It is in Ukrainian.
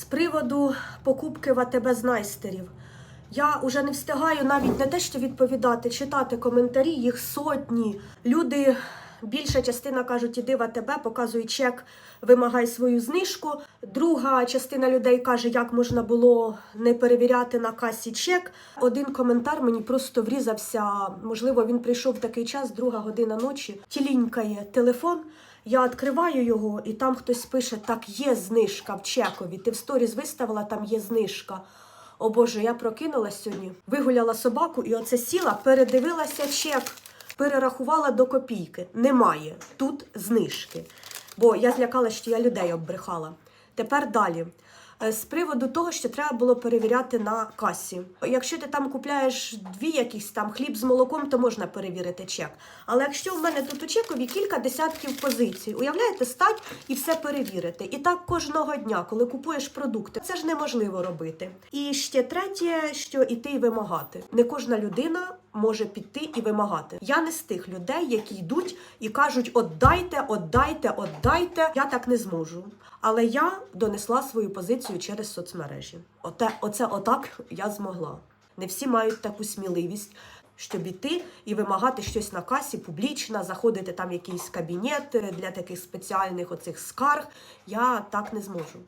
З приводу покупки в АТБ знайстерів. Я вже не встигаю навіть не те, що відповідати, читати коментарі, їх сотні. Люди, більша частина кажуть, іди в АТБ, показуй чек, вимагай свою знижку. Друга частина людей каже, як можна було не перевіряти на касі чек. Один коментар мені просто врізався. Можливо, він прийшов в такий час, друга година ночі. Тілінькає телефон. Я відкриваю його, і там хтось пише: так, є знижка в чекові. Ти в сторіз виставила, там є знижка. О Боже, я прокинулась сьогодні, вигуляла собаку і оце сіла, передивилася чек, перерахувала до копійки. Немає тут знижки. Бо я злякалася, що я людей оббрехала. Тепер далі. Е, З приводу того, що треба було перевіряти на касі. Якщо ти там купляєш дві якісь там хліб з молоком, то можна перевірити чек. Але якщо в мене тут у чекові кілька десятків позицій, уявляєте, стать і все перевірити. І так кожного дня, коли купуєш продукти, це ж неможливо робити. І ще третє, що іти і вимагати. Не кожна людина може піти і вимагати. Я не з тих людей, які йдуть і кажуть: отдайте, отдайте, отдайте. Я так не зможу. Але я донесла свою позицію через соцмережі. Оте, оце отак я змогла. Не всі мають таку сміливість, щоб іти і вимагати щось на касі публічно, заходити там в якийсь кабінет для таких спеціальних оцих скарг. Я так не зможу.